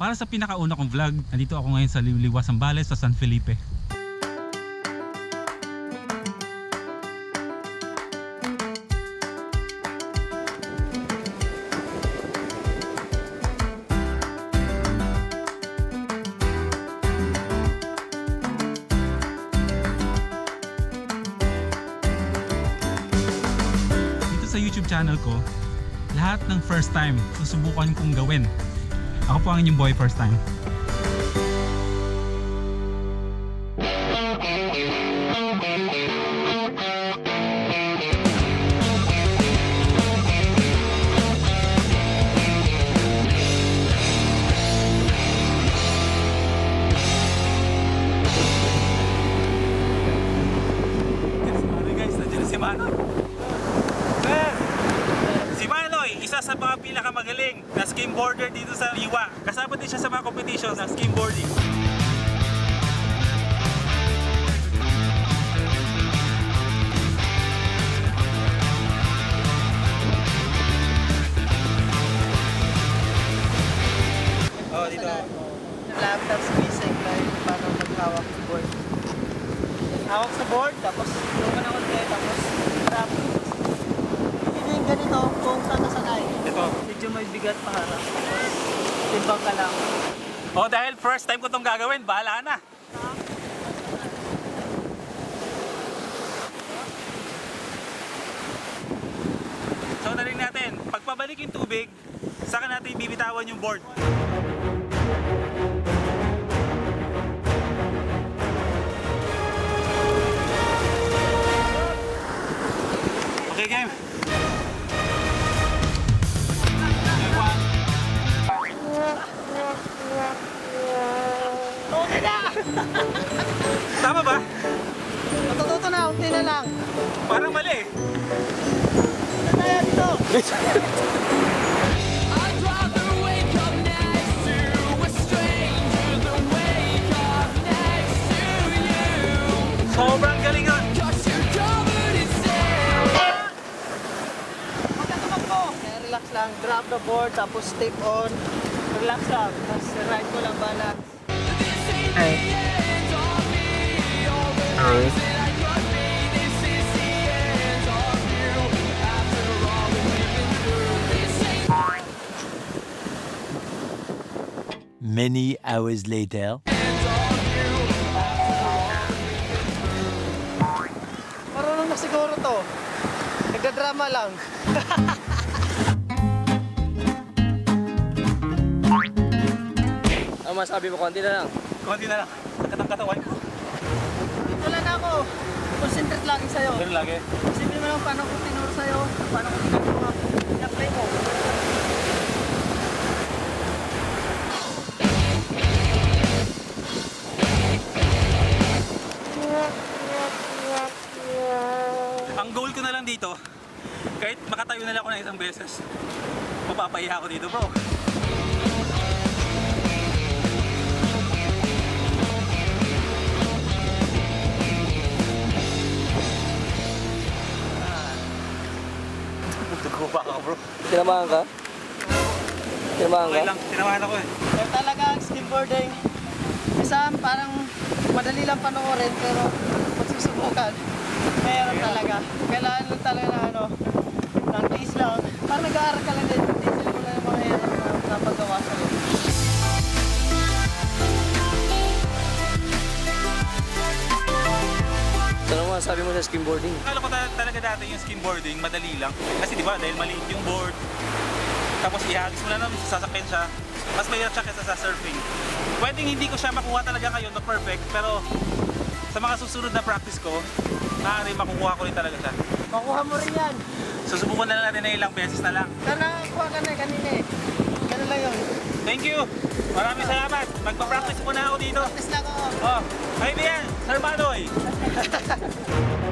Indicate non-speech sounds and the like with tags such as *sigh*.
Para sa pinakauna kong vlog, nandito ako ngayon sa Liwliwa Sambales sa San Felipe. YouTube channel ko, lahat ng first time susubukan kong gawin. Ako po ang inyong boy first time. Mga pinakamagaling na skimboarder dito sa Liwa. Kasama din siya sa mga competitions ng skimboarding. Oh, dito. Laptop squeezing like paano maghawak sa board. Hawak sa board, tapos tulungan ka ng konti, tapos drop. Hindi yung ganito kung saan nasanay. Ito. Medyo may bigat pa harap. Timbang ka lang. Oh, dahil first time ko itong gagawin, bahala na. So, narin natin, pagpabalik yung tubig, saka natin bibitawan yung board. Parang mali eh. Ano tayo dito? Sobrang galing nun. Relax lang. Drop the board, tapos step on. Relax lang. Tapos ride Many hours later. Marunong na siguro to. Nagdadrama lang. Ang masabi mo, konti na lang. Kunti na lang. Sakit ang katawan ko. Dito lang ako. Concentrate lagi sa'yo. Pero lagi. Isipin mo lang paano ko tinuro sa'yo, paano ko ginagawa, in-apply mo. Ang goal ko na lang dito, kahit makatayo na lang ako ng isang beses, mapapahiya ako dito bro. Tugo pa ako bro. Tinamahan ka? Tinamahan Okay ka? lang, tinamaan ako eh. Pero talaga ang skateboarding, isa parang madali lang panoorin pero pag mayroon talaga. Kailangan lang talaga na ano, ng taste lang. Parang nag-aaral ka lang din, taste mo lang yung mga hirap na napagawa sa'yo. So, ano masabi mo sa skimboarding? Akala ko ta- talaga dati yung skimboarding, madali lang. Kasi di ba, dahil maliit yung board, tapos ihagis mo na naman sa sasakyan siya, mas mahirap siya kaysa sa surfing. Pwedeng hindi ko siya makuha talaga ngayon na perfect, pero sa mga susunod na practice ko, maaari makukuha ko rin talaga siya. Makuha mo rin yan. Susubukan na lang natin na ilang beses na lang. Pero nakakuha ka na kanina eh. Ganun lang yun. Thank you! Maraming salamat! Magpa-practice muna ako dito. Practice lang ako. Oh, kaibigan, Sir Manoy! *laughs*